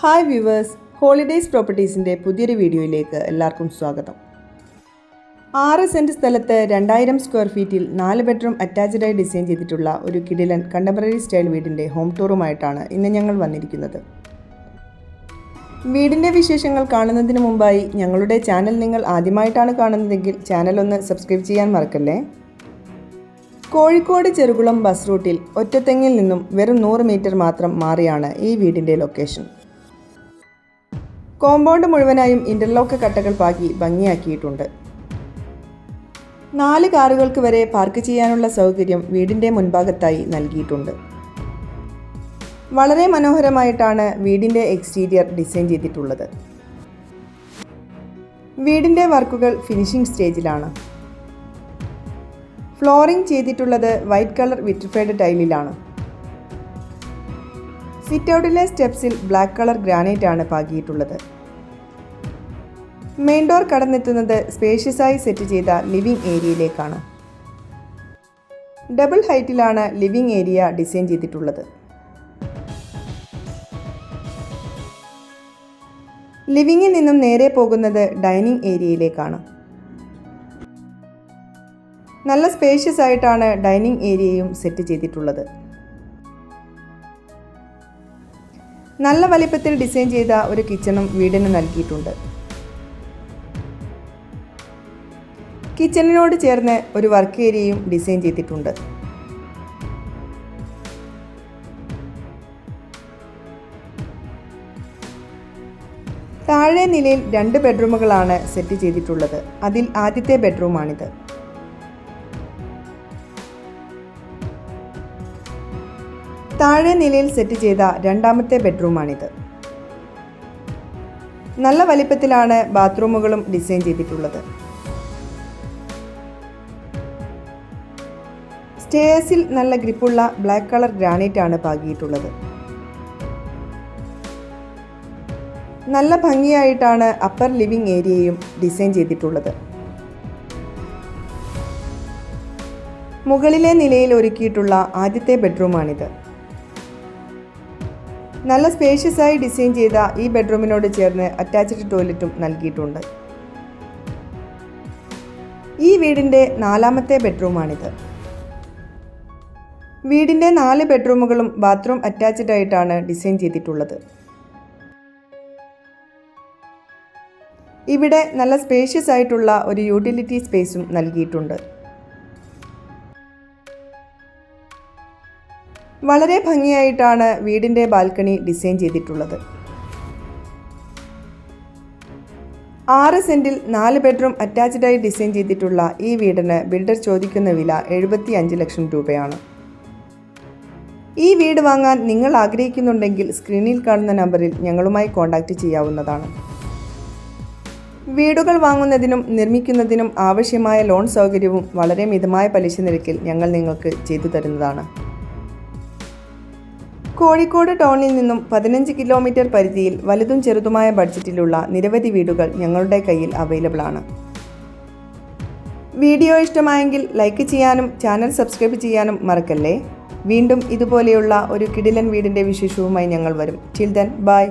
Hi viewers holidays പ്രോപ്പർട്ടീസിന്റെ പുതിയൊരു വീഡിയോയിലേക്ക് എല്ലാവർക്കും സ്വാഗതം. ആറ് സെന്റ് സ്ഥലത്ത് രണ്ടായിരം സ്ക്വയർ ഫീറ്റിൽ നാല് ബെഡ്റൂം അറ്റാച്ച്ഡായി ഡിസൈൻ ചെയ്തിട്ടുള്ള ഒരു കിടിലൻ കണ്ടംപററി സ്റ്റൈൽ വീടിന്റെ ഹോം ടൂറുമായിട്ടാണ് ഇന്ന് ഞങ്ങൾ വന്നിരിക്കുന്നത്. വീടിന്റെ വിശേഷങ്ങൾ കാണുന്നതിന് മുമ്പായി ഞങ്ങളുടെ ചാനൽ നിങ്ങൾ ആദ്യമായിട്ടാണ് കാണുന്നതെങ്കിൽ ചാനൽ ഒന്ന് സബ്സ്ക്രൈബ് ചെയ്യാൻ മറക്കല്ലേ? കോഴിക്കോട് ചെറുകുളം ബസ് റൂട്ടിൽ ഒറ്റത്തെങ്ങിൽ നിന്നും വെറും നൂറ് മീറ്റർ മാത്രം മാറിയാണ് ഈ വീടിന്റെ ലൊക്കേഷൻ കോമ്പൗണ്ട് മുഴുവനായും ഇന്റർലോക്ക് കട്ടകൾ പാകി ഭംഗിയാക്കിയിട്ടുണ്ട്. നാല് കാറുകൾക്ക് വരെ പാർക്ക് ചെയ്യാനുള്ള സൗകര്യം വീടിന്റെ മുൻഭാഗത്തായി നൽകിയിട്ടുണ്ട്. വളരെ മനോഹരമായിട്ടാണ് വീടിന്റെ എക്സ്റ്റീരിയർ ഡിസൈൻ ചെയ്തിട്ടുള്ളത്. വീടിന്റെ വർക്കുകൾ ഫിനിഷിംഗ് സ്റ്റേജിലാണ്. ഫ്ലോറിംഗ് ചെയ്തിട്ടുള്ളത് വൈറ്റ് കളർ വിട്രിഫൈഡ് ടൈലിലാണ്. സിറ്റ് ഔട്ടിലെ സ്റ്റെപ്സിൽ ബ്ലാക്ക് കളർ ഗ്രാനൈറ്റ് ആണ് പാകിയിട്ടുള്ളത്. മെയിൻ ഡോർ കടന്നെത്തുന്നത് സ്പേഷ്യസായി സെറ്റ് ചെയ്ത ലിവിംഗ് ഏരിയയിലേക്കാണ്. ഡബിൾ ഹൈറ്റിലാണ് ലിവിംഗ് ഏരിയ ഡിസൈൻ ചെയ്തിട്ടുള്ളത്. ലിവിങ്ങിൽ നിന്നും നേരെ പോകുന്നത് ഡൈനിങ് ഏരിയയിലേക്കാണ്. നല്ല സ്പേഷ്യസ് ആയിട്ടാണ് ഡൈനിങ് ഏരിയയും സെറ്റ് ചെയ്തിട്ടുള്ളത്. നല്ല വലിപ്പത്തിൽ ഡിസൈൻ ചെയ്ത ഒരു കിച്ചണും വീടിന് നൽകിയിട്ടുണ്ട്. കിച്ചണിനോട് ചേർന്ന് ഒരു വർക്ക് ഏരിയയും ഡിസൈൻ ചെയ്തിട്ടുണ്ട്. താഴെ നിലയിൽ രണ്ട് ബെഡ്റൂമുകളാണ് സെറ്റ് ചെയ്തിട്ടുള്ളത്. അതിൽ ആദ്യത്തെ ബെഡ്റൂമാണിത്. താഴെ നിലയിൽ സെറ്റ് ചെയ്ത രണ്ടാമത്തെ ബെഡ്റൂമാണിത്. നല്ല വലിപ്പത്തിലാണ് ബാത്റൂമുകളും ഡിസൈൻ ചെയ്തിട്ടുള്ളത്. സ്റ്റേഴ്സിൽ നല്ല ഗ്രിപ്പുള്ള ബ്ലാക്ക് കളർ ഗ്രാനൈറ്റ് ആണ് പാകിയിട്ടുള്ളത്. നല്ല ഭംഗിയായിട്ടാണ് അപ്പർ ലിവിംഗ് ഏരിയയും ഡിസൈൻ ചെയ്തിട്ടുള്ളത്. മുകളിലെ നിലയിൽ ഒരുക്കിയിട്ടുള്ള ആദ്യത്തെ ബെഡ്റൂമാണിത്. നല്ല സ്പേഷ്യസായി ഡിസൈൻ ചെയ്ത ഈ ബെഡ്റൂമിനോട് ചേർന്ന് അറ്റാച്ച്ഡ് ടോയ്ലറ്റും നൽകിയിട്ടുണ്ട്. ഈ വീടിന്റെ നാലാമത്തെ ബെഡ്റൂമാണിത്. വീടിന്റെ നാല് ബെഡ്റൂമുകളും ബാത്റൂം അറ്റാച്ച്ഡ് ആയിട്ടാണ് ഡിസൈൻ ചെയ്തിട്ടുള്ളത്. ഇവിടെ നല്ല സ്പേഷ്യസ് ആയിട്ടുള്ള ഒരു യൂട്ടിലിറ്റി സ്പേസും നൽകിയിട്ടുണ്ട്. വളരെ ഭംഗിയായിട്ടാണ് വീടിന്റെ ബാൽക്കണി ഡിസൈൻ ചെയ്തിട്ടുള്ളത്. ആറ് സെന്റിൽ നാല് ബെഡ്റൂം അറ്റാച്ച്ഡായി ഡിസൈൻ ചെയ്തിട്ടുള്ള ഈ വീടിന് ബിൽഡർ ചോദിക്കുന്ന വില എഴുപത്തി ലക്ഷം രൂപയാണ്. ഈ വീട് വാങ്ങാൻ നിങ്ങൾ ആഗ്രഹിക്കുന്നുണ്ടെങ്കിൽ സ്ക്രീനിൽ കാണുന്ന നമ്പറിൽ ഞങ്ങളുമായി കോൺടാക്റ്റ് ചെയ്യാവുന്നതാണ്. വീടുകൾ വാങ്ങുന്നതിനും നിർമ്മിക്കുന്നതിനും ആവശ്യമായ ലോൺ സൗകര്യവും വളരെ മിതമായ പലിശ നിരക്കിൽ ഞങ്ങൾ നിങ്ങൾക്ക് ചെയ്തു തരുന്നതാണ്. കോഴിക്കോട് ടൗണിൽ നിന്നും പതിനഞ്ച് കിലോമീറ്റർ പരിധിയിൽ വലുതും ചെറുതുമായ ബഡ്ജറ്റിലുള്ള നിരവധി വീടുകൾ ഞങ്ങളുടെ കയ്യിൽ അവൈലബിൾ ആണ്. വീഡിയോ ഇഷ്ടമായെങ്കിൽ ലൈക്ക് ചെയ്യാനും ചാനൽ സബ്സ്ക്രൈബ് ചെയ്യാനും മറക്കല്ലേ? വീണ്ടും ഇതുപോലെയുള്ള ഒരു കിടിലൻ വീടിന്റെ വിശേഷവുമായി ഞങ്ങൾ വരും. ചിൽ ദൻ ബൈ